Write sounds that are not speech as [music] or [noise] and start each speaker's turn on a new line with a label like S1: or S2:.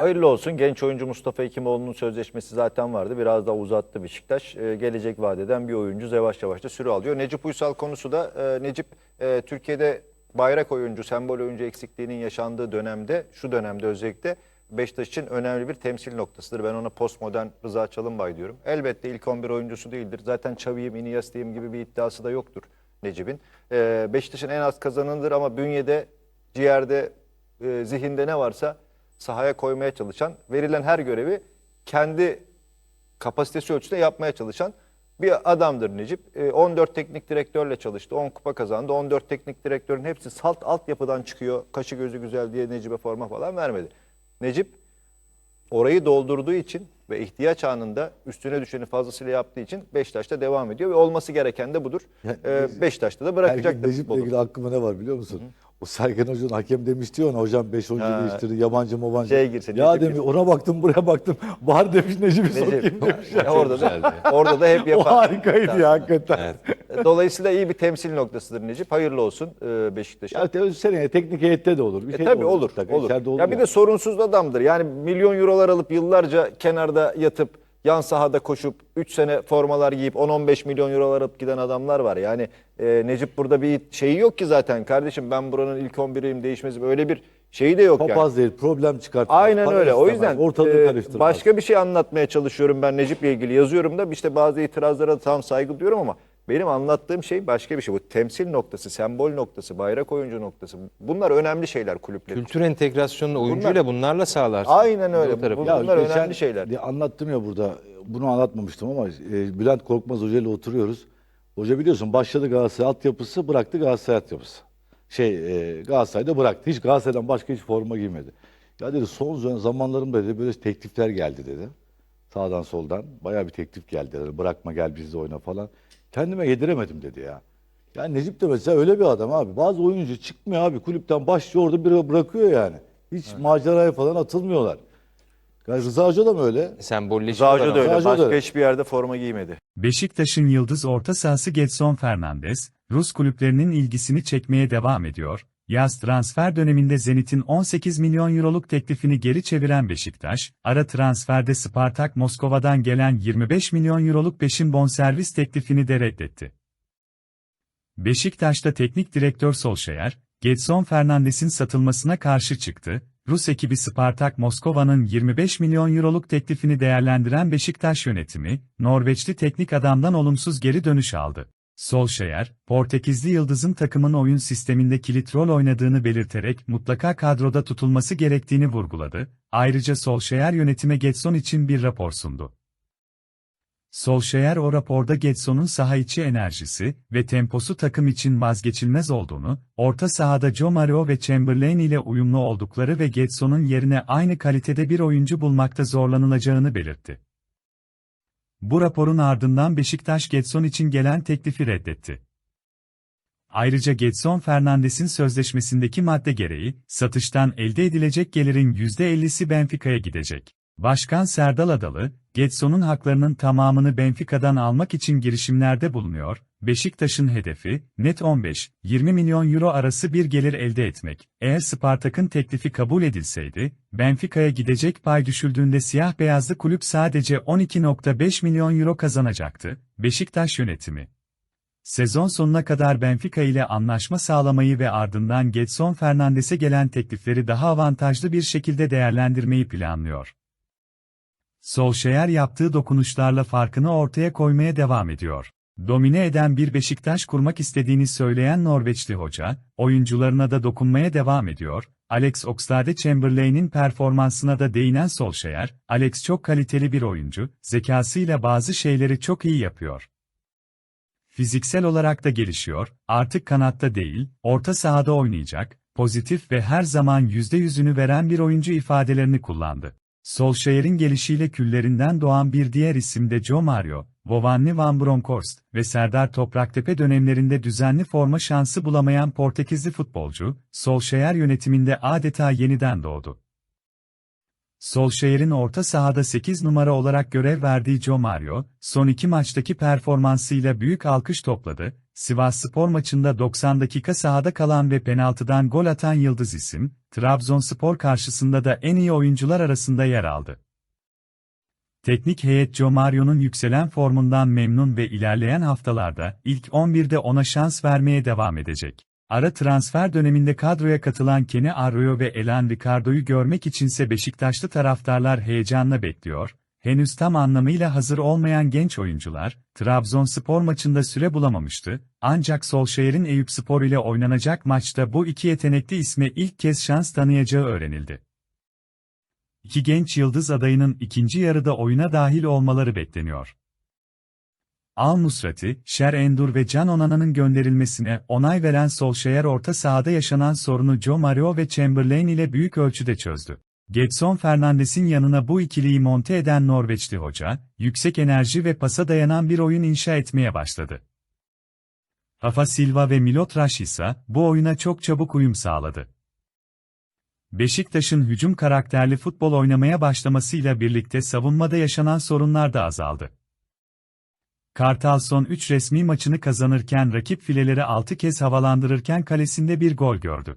S1: Hayırlı olsun. Genç oyuncu Mustafa Hekimoğlu'nun sözleşmesi zaten vardı. Biraz daha uzattı Beşiktaş. Ee, gelecek vadeden bir oyuncu yavaş yavaş da süre alıyor. Necip Uysal konusu da e, Necip e, Türkiye'de bayrak oyuncu, sembol oyuncu eksikliğinin yaşandığı dönemde, şu dönemde özellikle Beşiktaş için önemli bir temsil noktasıdır. Ben ona postmodern Rıza Çalınbay diyorum. Elbette ilk 11 oyuncusu değildir. Zaten Xavi'yim, Iniesta'yım gibi bir iddiası da yoktur Necip'in. Ee, Beşiktaş'ın en az kazananıdır ama bünyede, ciğerde, e, zihinde ne varsa sahaya koymaya çalışan, verilen her görevi kendi kapasitesi ölçüsünde yapmaya çalışan bir adamdır Necip. Ee, 14 teknik direktörle çalıştı. 10 kupa kazandı. 14 teknik direktörün hepsi salt altyapıdan çıkıyor. Kaşı gözü güzel diye Necip'e forma falan vermedi. Necip orayı doldurduğu için ve ihtiyaç anında üstüne düşeni fazlasıyla yaptığı için Beşiktaş'ta devam ediyor ve olması gereken de budur.
S2: Ya,
S1: Ee, Beşiktaş'ta da bırakacaktır
S2: Necip'le
S1: futbolu.
S2: ilgili aklıma ne var biliyor musun? O Sergen Hoca'nın hakem demişti ya ona hocam 5 oyuncu
S1: Ha.
S2: değiştirdi yabancı mabancı.
S1: Şeye girsin,
S2: ya
S1: Necip
S2: demiş ona baktım buraya baktım. [laughs] Var demiş Necip'i
S1: Necip.
S2: sokayım demiş.
S1: Ya orada da orada da hep [laughs]
S2: O
S1: yapar.
S2: harikaydı ya hakikaten.
S1: Dolayısıyla iyi bir temsil noktasıdır Necip. Hayırlı olsun e, Beşiktaş'a.
S2: Ya tabii seneye teknik heyette de olur. Bir
S1: E
S2: şey de
S1: tabii olur.
S2: mutlaka,
S1: olur.
S2: içeride
S1: Ya bir de sorunsuz adamdır. Yani milyon eurolar alıp yıllarca kenarda yatıp yan sahada koşup 3 sene formalar giyip 10-15 milyon eurolar alıp giden adamlar var. Yani e, Necip burada bir şeyi yok ki zaten. Kardeşim ben buranın ilk 11'iyim değişmez. Öyle bir şeyi de yok yani.
S2: Papaz değil problem çıkartmaz.
S1: Aynen
S2: para
S1: öyle. O
S2: istemez,
S1: yüzden
S2: ortalığı
S1: e, başka bir şey anlatmaya çalışıyorum ben Necip'le ilgili yazıyorum da işte bazı itirazlara tam saygı duyuyorum ama benim anlattığım şey başka bir şey. Bu temsil noktası, sembol noktası, bayrak oyuncu noktası. Bunlar önemli şeyler kulüpler için.
S3: Kültür entegrasyonunu oyuncuyla bunlarla sağlarsın.
S1: Aynen öyle. Bu-
S2: Ya
S1: Bunlar
S2: geçen
S1: önemli şeyler.
S2: Anlattım ya burada. Bunu anlatmamıştım ama e, Bülent Korkmaz Hoca ile oturuyoruz. Hoca biliyorsun başladı Galatasaray altyapısı bıraktı Galatasaray altyapısı. Şey e, Galatasaray'da bıraktı. Hiç Galatasaray'dan başka hiç forma giymedi. Ya dedi son zam- zamanlarımda dedi böyle teklifler geldi dedi. Sağdan soldan bayağı bir teklif geldi. Dedi. Bırakma gel bizde oyna falan. Kendime yediremedim dedi ya. Yani Necip de mesela öyle bir adam abi. Bazı oyuncu çıkmıyor abi kulüpten başlıyor orada bir bırakıyor yani. Hiç maceraya falan atılmıyorlar. Yani Rıza Hoca da mı öyle?
S3: Sembolleşik
S1: Rıza Hoca da öyle.
S2: Da
S1: Başka
S2: öyle.
S1: hiçbir yerde forma giymedi.
S4: Beşiktaş'ın yıldız orta sahası Getson Fernandes, Rus kulüplerinin ilgisini çekmeye devam ediyor. Yaz transfer döneminde Zenit'in 18 milyon euroluk teklifini geri çeviren Beşiktaş, ara transferde Spartak Moskova'dan gelen 25 milyon euroluk peşin bonservis teklifini de reddetti. Beşiktaş'ta teknik direktör Solskjaer, Getson Fernandes'in satılmasına karşı çıktı. Rus ekibi Spartak Moskova'nın 25 milyon euroluk teklifini değerlendiren Beşiktaş yönetimi, Norveçli teknik adamdan olumsuz geri dönüş aldı. Solskjaer, Portekizli Yıldız'ın takımın oyun sisteminde kilit rol oynadığını belirterek mutlaka kadroda tutulması gerektiğini vurguladı. Ayrıca Solskjaer yönetime Getson için bir rapor sundu. Solskjaer o raporda Getson'un saha içi enerjisi ve temposu takım için vazgeçilmez olduğunu, orta sahada Joe Mario ve Chamberlain ile uyumlu oldukları ve Getson'un yerine aynı kalitede bir oyuncu bulmakta zorlanılacağını belirtti. Bu raporun ardından Beşiktaş Getson için gelen teklifi reddetti. Ayrıca Getson Fernandes'in sözleşmesindeki madde gereği, satıştan elde edilecek gelirin %50'si Benfica'ya gidecek. Başkan Serdal Adalı, Getson'un haklarının tamamını Benfica'dan almak için girişimlerde bulunuyor, Beşiktaş'ın hedefi, net 15-20 milyon euro arası bir gelir elde etmek. Eğer Spartak'ın teklifi kabul edilseydi, Benfica'ya gidecek pay düşüldüğünde siyah beyazlı kulüp sadece 12.5 milyon euro kazanacaktı, Beşiktaş yönetimi. Sezon sonuna kadar Benfica ile anlaşma sağlamayı ve ardından Getson Fernandes'e gelen teklifleri daha avantajlı bir şekilde değerlendirmeyi planlıyor. Solskjaer yaptığı dokunuşlarla farkını ortaya koymaya devam ediyor. Domine eden bir Beşiktaş kurmak istediğini söyleyen Norveçli hoca, oyuncularına da dokunmaya devam ediyor. Alex Oxlade-Chamberlain'in performansına da değinen Solskjaer, Alex çok kaliteli bir oyuncu, zekasıyla bazı şeyleri çok iyi yapıyor. Fiziksel olarak da gelişiyor, artık kanatta değil, orta sahada oynayacak, pozitif ve her zaman %100'ünü veren bir oyuncu ifadelerini kullandı. Solskjaer'in gelişiyle küllerinden doğan bir diğer isim de Joe Mario, Giovanni Van Bronckhorst ve Serdar Topraktepe dönemlerinde düzenli forma şansı bulamayan Portekizli futbolcu, Solskjaer yönetiminde adeta yeniden doğdu. Solskjaer'in orta sahada 8 numara olarak görev verdiği Joe Mario, son iki maçtaki performansıyla büyük alkış topladı, Sivas Spor maçında 90 dakika sahada kalan ve penaltıdan gol atan yıldız isim, Trabzonspor karşısında da en iyi oyuncular arasında yer aldı. Teknik heyet Joe Mario'nun yükselen formundan memnun ve ilerleyen haftalarda ilk 11'de ona şans vermeye devam edecek. Ara transfer döneminde kadroya katılan Kenny Arroyo ve Elan Ricardo'yu görmek içinse Beşiktaşlı taraftarlar heyecanla bekliyor. Henüz tam anlamıyla hazır olmayan genç oyuncular, Trabzonspor maçında süre bulamamıştı, ancak Solskjaer'in Eyüpspor ile oynanacak maçta bu iki yetenekli isme ilk kez şans tanıyacağı öğrenildi. İki genç yıldız adayının ikinci yarıda oyuna dahil olmaları bekleniyor. Al Nusrati, Şer Endur ve Can Onana'nın gönderilmesine onay veren Solskjaer orta sahada yaşanan sorunu Joe Mario ve Chamberlain ile büyük ölçüde çözdü. Gedson Fernandes'in yanına bu ikiliyi monte eden Norveçli hoca, yüksek enerji ve pasa dayanan bir oyun inşa etmeye başladı. Rafa Silva ve Milot Raş ise bu oyuna çok çabuk uyum sağladı. Beşiktaş'ın hücum karakterli futbol oynamaya başlamasıyla birlikte savunmada yaşanan sorunlar da azaldı. Kartal son 3 resmi maçını kazanırken rakip fileleri 6 kez havalandırırken kalesinde bir gol gördü.